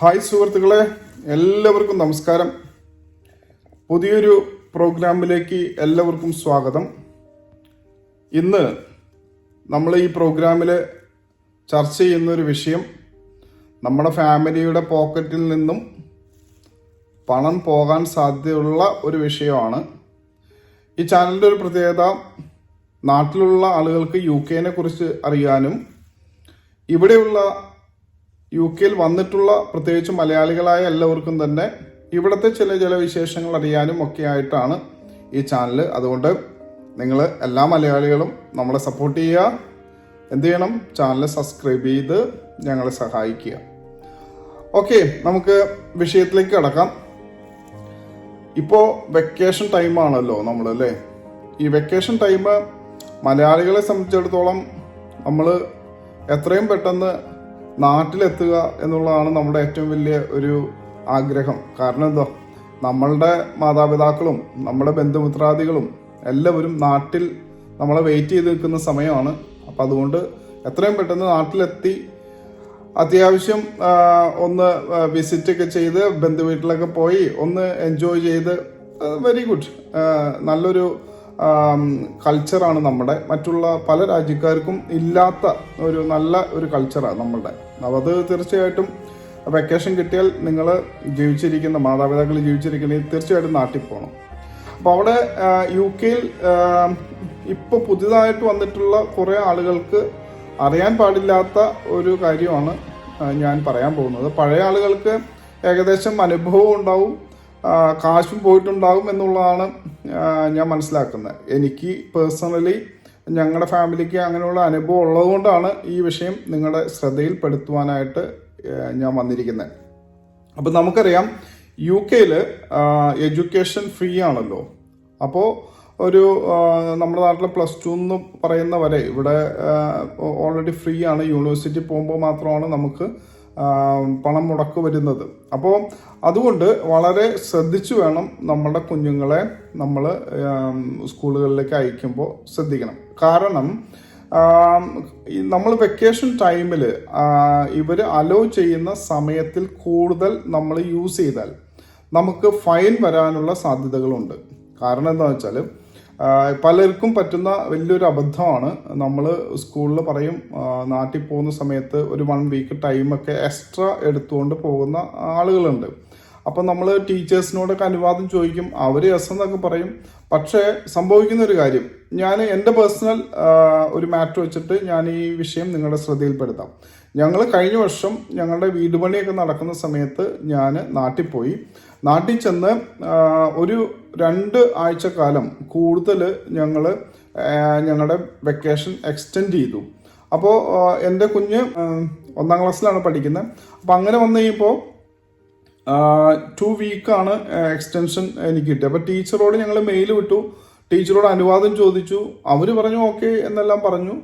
Hi സുഹൃത്തുക്കളെ എല്ലാവർക്കും നമസ്കാരം. പുതിയൊരു പ്രോഗ്രാമിലേക്ക് എല്ലാവർക്കും സ്വാഗതം. ഇന്ന് നമ്മൾ ഈ പ്രോഗ്രാമിൽ ചർച്ച ചെയ്യുന്ന ഒരു വിഷയം നമ്മുടെ ഫാമിലിയുടെ പോക്കറ്റിൽ നിന്നും പണം പോകാൻ സാധ്യതയുള്ള ഒരു വിഷയമാണ്. ഈ ചാനലിന്റെ ഒരു പ്രത്യേകത നാട്ടിലുള്ള ആളുകൾക്ക് യു കെനെ കുറിച്ച് അറിയാനും ഇവിടെയുള്ള യു കെയിൽ വന്നിട്ടുള്ള പ്രത്യേകിച്ച് മലയാളികളായ എല്ലാവർക്കും തന്നെ ഇവിടുത്തെ ചില ചില വിശേഷങ്ങൾ അറിയാനും ഒക്കെ ആയിട്ടാണ് ഈ ചാനൽ അതുകൊണ്ട് നിങ്ങൾ എല്ലാ മലയാളികളും നമ്മളെ സപ്പോർട്ട് ചെയ്യുക. എന്ത് ചെയ്യണം? ചാനൽ സബ്സ്ക്രൈബ് ചെയ്ത് ഞങ്ങളെ സഹായിക്കുക. ഓക്കെ നമുക്ക് വിഷയത്തിലേക്ക് കിടക്കാം. ഇപ്പോൾ വെക്കേഷൻ ടൈമാണല്ലോ നമ്മൾ അല്ലേ? ഈ വെക്കേഷൻ ടൈം മലയാളികളെ സംബന്ധിച്ചിടത്തോളം നമ്മൾ എത്രയും പെട്ടെന്ന് നാട്ടിലെത്തുക എന്നുള്ളതാണ് നമ്മുടെ ഏറ്റവും വലിയ ഒരു ആഗ്രഹം. കാരണം എന്തോ? നമ്മളുടെ മാതാപിതാക്കളും നമ്മുടെ ബന്ധുമിത്രാദികളും എല്ലാവരും നാട്ടിൽ നമ്മളെ വെയിറ്റ് ചെയ്ത് നിൽക്കുന്ന സമയമാണ്. അപ്പം അതുകൊണ്ട് എത്രയും പെട്ടെന്ന് നാട്ടിലെത്തി. അത്യാവശ്യം ഒന്ന് വിസിറ്റ് ഒക്കെ ചെയ്ത് ബന്ധു വീട്ടിലൊക്കെ പോയി ഒന്ന് എൻജോയ് ചെയ്ത് വെരി ഗുഡ് നല്ലൊരു കൾച്ചറാണ് നമ്മുടെ. മറ്റുള്ള പല രാജ്യക്കാർക്കും ഇല്ലാത്ത ഒരു നല്ല ഒരു കൾച്ചറാണ് നമ്മളുടെ. അത് തീർച്ചയായിട്ടും വെക്കേഷൻ കിട്ടിയാൽ നിങ്ങൾ ജീവിച്ചിരിക്കുന്ന മാതാപിതാക്കൾ ജീവിച്ചിരിക്കുന്ന തീർച്ചയായിട്ടും നാട്ടിൽ പോകണം അപ്പോൾ അവിടെ യു കെയിൽ ഇപ്പോൾ പുതിയതായിട്ട് വന്നിട്ടുള്ള കുറേ ആളുകൾക്ക് അറിയാൻ പാടില്ലാത്ത ഒരു കാര്യമാണ് ഞാൻ പറയാൻ പോകുന്നത്. പഴയ ആളുകൾക്ക് ഏകദേശം അനുഭവം ഉണ്ടാവും. കാശും പോയിട്ടുണ്ടാകും എന്നുള്ളതാണ് ഞാൻ മനസ്സിലാക്കുന്നത്. എനിക്ക് പേഴ്സണലി ഞങ്ങളുടെ ഫാമിലിക്ക് അങ്ങനെയുള്ള അനുഭവം ഉള്ളതുകൊണ്ടാണ് ഈ വിഷയം നിങ്ങളുടെ ശ്രദ്ധയിൽപ്പെടുത്തുവാനായിട്ട് ഞാൻ വന്നിരിക്കുന്നത്. അപ്പം നമുക്കറിയാം യു കെയിൽ എഡ്യൂക്കേഷൻ ഫ്രീ ആണല്ലോ. അപ്പോൾ ഒരു നമ്മുടെ നാട്ടിലെ പ്ലസ് ടു എന്ന് പറയുന്ന വരെ ഇവിടെ ഓൾറെഡി ഫ്രീ ആണ്. യൂണിവേഴ്സിറ്റി പോകുമ്പോൾ മാത്രമാണ് നമുക്ക് പണം മുടക്ക് വരുന്നത്. അപ്പോൾ അതുകൊണ്ട് വളരെ ശ്രദ്ധിച്ചു വേണം നമ്മുടെ കുഞ്ഞുങ്ങളെ നമ്മൾ സ്കൂളുകളിലേക്ക് അയക്കുമ്പോൾ ശ്രദ്ധിക്കണം. കാരണം നമ്മൾ വെക്കേഷൻ ടൈമിൽ ഇവർ അലോ ചെയ്യുന്ന സമയത്തിൽ കൂടുതൽ നമ്മൾ യൂസ് ചെയ്താൽ നമുക്ക് ഫൈൻ വരാനുള്ള സാധ്യതകളുണ്ട്. കാരണം എന്താ വെച്ചാൽ പലർക്കും പറ്റുന്ന വലിയൊരു അബദ്ധമാണ്. നമ്മൾ സ്കൂളിൽ പറയും നാട്ടിൽ പോകുന്ന സമയത്ത് ഒരു വൺ വീക്ക് ടൈമൊക്കെ എക്സ്ട്രാ എടുത്തുകൊണ്ട് പോകുന്ന ആളുകളുണ്ട്. അപ്പം നമ്മൾ ടീച്ചേഴ്സിനോടൊക്കെ അനുവാദം ചോദിക്കും അവർ എസ് എന്നൊക്കെ പറയും. പക്ഷേ സംഭവിക്കുന്ന ഒരു കാര്യം. ഞാൻ എന്റെ പേഴ്സണൽ ഒരു മാറ്റർ വെച്ചിട്ട് ഞാൻ ഈ വിഷയം നിങ്ങളുടെ ശ്രദ്ധയിൽപ്പെടുത്താം. ഞങ്ങൾ കഴിഞ്ഞ വർഷം ഞങ്ങളുടെ വീടുപണിയൊക്കെ നടക്കുന്ന സമയത്ത് ഞാൻ നാട്ടിൽ പോയി. നാട്ടിൽ ചെന്ന് ഒരു രണ്ട് ആഴ്ചക്കാലം കൂടുതൽ ഞങ്ങൾ ഞങ്ങളുടെ വെക്കേഷൻ എക്സ്റ്റെൻഡ് ചെയ്തു. അപ്പോൾ എന്റെ കുഞ്ഞ് ഒന്നാം ക്ലാസ്സിലാണ് പഠിക്കുന്നത്. അപ്പോൾ അങ്ങനെ വന്നു കഴിയുമ്പോൾ ടു വീക്കാണ് എക്സ്റ്റൻഷൻ എനിക്ക് കിട്ടിയത്. അപ്പോൾ ടീച്ചറോട് ഞങ്ങൾ മെയിൽ വിട്ടു. ടീച്ചറോട് അനുവാദം ചോദിച്ചു. അവർ പറഞ്ഞു ഓക്കെ എന്നെല്ലാം പറഞ്ഞു.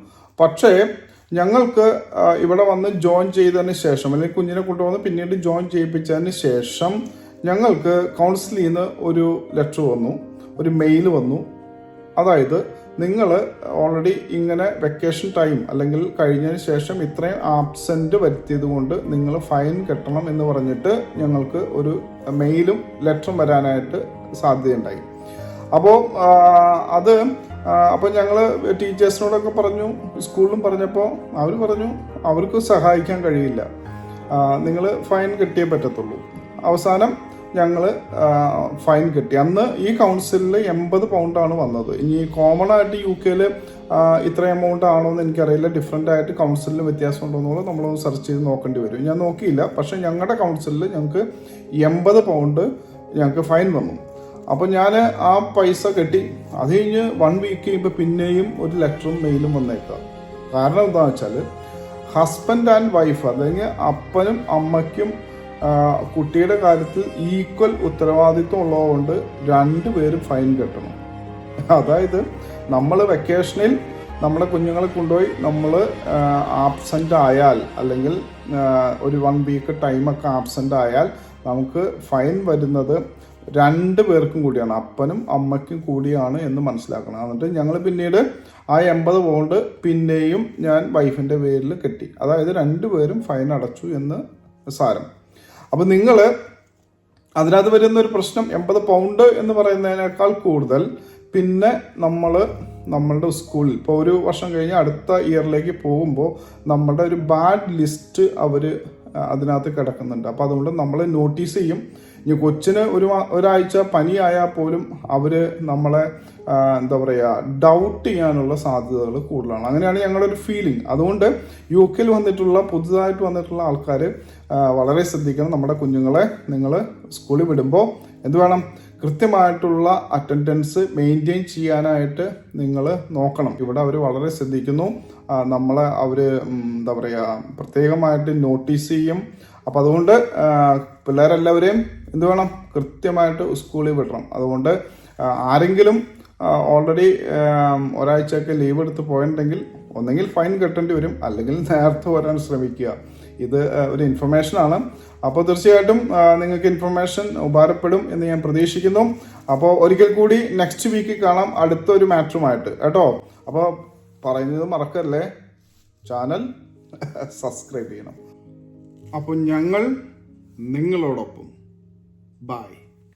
പക്ഷേ ഞങ്ങൾക്ക് ഇവിടെ വന്ന് ജോയിൻ ചെയ്തതിന് ശേഷം അല്ലെങ്കിൽ കുഞ്ഞിനെ കൊണ്ടുവന്ന് പിന്നീട് ജോയിൻ ചെയ്യിപ്പിച്ചതിന് ശേഷം ഞങ്ങൾക്ക് കൗൺസിലിൽ നിന്ന് ഒരു ലെറ്റർ വന്നു ഒരു മെയിൽ വന്നു. അതായത് നിങ്ങൾ ഓൾറെഡി ഇങ്ങനെ വെക്കേഷൻ ടൈം അല്ലെങ്കിൽ കഴിഞ്ഞതിന് ശേഷം ഇത്രയും ആബ്സെന്റ് വരുത്തിയത് കൊണ്ട് നിങ്ങൾ ഫൈൻ കെട്ടണം എന്ന് പറഞ്ഞിട്ട് ഞങ്ങൾക്ക് ഒരു മെയിലും ലെറ്ററും വരാനായിട്ട് സാധ്യതയുണ്ടായി. അപ്പോൾ അത് അപ്പോൾ ഞങ്ങൾ ടീച്ചേഴ്സിനോടൊക്കെ പറഞ്ഞു സ്കൂളിലും പറഞ്ഞപ്പോൾ അവർ പറഞ്ഞു അവർക്ക് സഹായിക്കാൻ കഴിയില്ല. നിങ്ങൾ ഫൈൻ കെട്ടിയേ പറ്റത്തുള്ളൂ. അവസാനം ഞങ്ങൾ ഫൈൻ കിട്ടി. അന്ന് ഈ കൗൺസിലിൽ എൺപത് പൗണ്ടാണ് വന്നത്. ഇനി കോമൺ ആയിട്ട് യു കെയിൽ ഇത്ര എമൗണ്ട് ആണോ എന്ന് എനിക്കറിയില്ല. ഡിഫറെന്റ് ആയിട്ട് കൗൺസിലിൽ വ്യത്യാസം ഉണ്ടോ എന്നുള്ളത് നമ്മളൊന്ന് സെർച്ച് ചെയ്ത് നോക്കേണ്ടി വരും. ഞാൻ നോക്കിയില്ല. പക്ഷേ ഞങ്ങളുടെ കൗൺസിലിൽ ഞങ്ങൾക്ക് എൺപത് പൗണ്ട് ഞങ്ങൾക്ക് ഫൈൻ വന്നു. അപ്പോൾ ഞാൻ ആ പൈസ കെട്ടി അത് കഴിഞ്ഞ് വൺ വീക്ക് കഴിയുമ്പോൾ പിന്നെയും ഒരു ലെറ്ററും മെയിലും വന്നേക്കാം. കാരണം എന്താണെന്ന് വെച്ചാൽ ഹസ്ബൻഡ് ആൻഡ് വൈഫ് അല്ലെങ്കിൽ അപ്പനും അമ്മയ്ക്കും കുട്ടിയുടെ കാര്യത്തിൽ ഈക്വൽ ഉത്തരവാദിത്വം ഉള്ളതുകൊണ്ട് രണ്ടുപേരും ഫൈൻ കെട്ടണം. അതായത് നമ്മൾ വെക്കേഷനിൽ നമ്മുടെ കുഞ്ഞുങ്ങളെ കൊണ്ടുപോയി നമ്മൾ ആബ്സെന്റ് ആയാൽ അല്ലെങ്കിൽ ഒരു വൺ വീക്ക് ടൈമൊക്കെ ആബ്സെന്റ് ആയാൽ നമുക്ക് ഫൈൻ വരുന്നത് രണ്ട് പേർക്കും കൂടിയാണ്. അപ്പനും അമ്മയ്ക്കും കൂടിയാണ് എന്ന് മനസ്സിലാക്കണം. എന്നിട്ട് ഞങ്ങൾ പിന്നീട് ആ എൺപത് പൗണ്ട് പിന്നെയും ഞാൻ വൈഫിന്റെ പേരിൽ കെട്ടി. അതായത് രണ്ടുപേരും ഫൈൻ അടച്ചു എന്ന് സാരം. അപ്പോൾ നിങ്ങൾ അതിനകത്ത് വരുന്ന ഒരു പ്രശ്നം എൺപത് പൗണ്ട് എന്ന് പറയുന്നതിനേക്കാൾ കൂടുതൽ. പിന്നെ നമ്മൾ നമ്മളുടെ സ്കൂളിൽ ഇപ്പോൾ ഒരു വർഷം കഴിഞ്ഞ് അടുത്ത ഇയറിലേക്ക് പോകുമ്പോൾ നമ്മുടെ ഒരു ബാഡ് ലിസ്റ്റ് അവർ അതിനകത്ത് കിടക്കുന്നുണ്ട്. അപ്പോൾ അതുകൊണ്ട് നമ്മൾ നോട്ടീസ് ചെയ്യും. ഇനി കൊച്ചിന് ഒരു ഒരാഴ്ച പനിയായാൽ പോലും അവർ നമ്മളെ എന്താ പറയുക ഡൗട്ട് ചെയ്യാനുള്ള സാധ്യതകൾ കൂടുതലാണ്. അങ്ങനെയാണ് ഞങ്ങളുടെ ഒരു ഫീലിംഗ് അതുകൊണ്ട് യു കെയിൽ വന്നിട്ടുള്ള പുതുതായിട്ട് വന്നിട്ടുള്ള ആൾക്കാർ വളരെ ശ്രദ്ധിക്കണം. നമ്മുടെ കുഞ്ഞുങ്ങളെ നിങ്ങൾ സ്കൂളിൽ വിടുമ്പോൾ എന്ത് വേണം? കൃത്യമായിട്ടുള്ള അറ്റൻഡൻസ് മെയിന്റെയിൻ ചെയ്യാനായിട്ട് നിങ്ങൾ നോക്കണം. ഇവിടെ അവർ വളരെ ശ്രദ്ധിക്കുന്നു. നമ്മളെ അവർ എന്താ പറയുക പ്രത്യേകമായിട്ട് നോട്ടീസ് ചെയ്യും. അപ്പം അതുകൊണ്ട് പിള്ളേരെല്ലാവരെയും എന്ത് വേണം? കൃത്യമായിട്ട് സ്കൂളിൽ വിടണം. അതുകൊണ്ട് ആരെങ്കിലും ഓൾറെഡി ഒരാഴ്ചയൊക്കെ ലീവ് എടുത്ത് പോയിട്ടുണ്ടെങ്കിൽ ഒന്നെങ്കിൽ ഫൈൻ കെട്ടേണ്ടി വരും. അല്ലെങ്കിൽ നേരത്തെ വരാൻ ശ്രമിക്കുക. ഇത് ഒരു ഇൻഫർമേഷനാണ് അപ്പോൾ തീർച്ചയായിട്ടും നിങ്ങൾക്ക് ഇൻഫർമേഷൻ ഉപകാരപ്പെടും എന്ന് ഞാൻ പ്രതീക്ഷിക്കുന്നു. അപ്പോൾ ഒരിക്കൽ കൂടി നെക്സ്റ്റ് വീക്ക് കാണാം അടുത്തൊരു മാറ്ററുമായിട്ട് കേട്ടോ? അപ്പോൾ പറയുന്നത് മറക്കല്ലേ? ചാനൽ സബ്സ്ക്രൈബ് ചെയ്യണം. അപ്പോൾ ഞങ്ങൾ നിങ്ങളോടൊപ്പം. ബൈ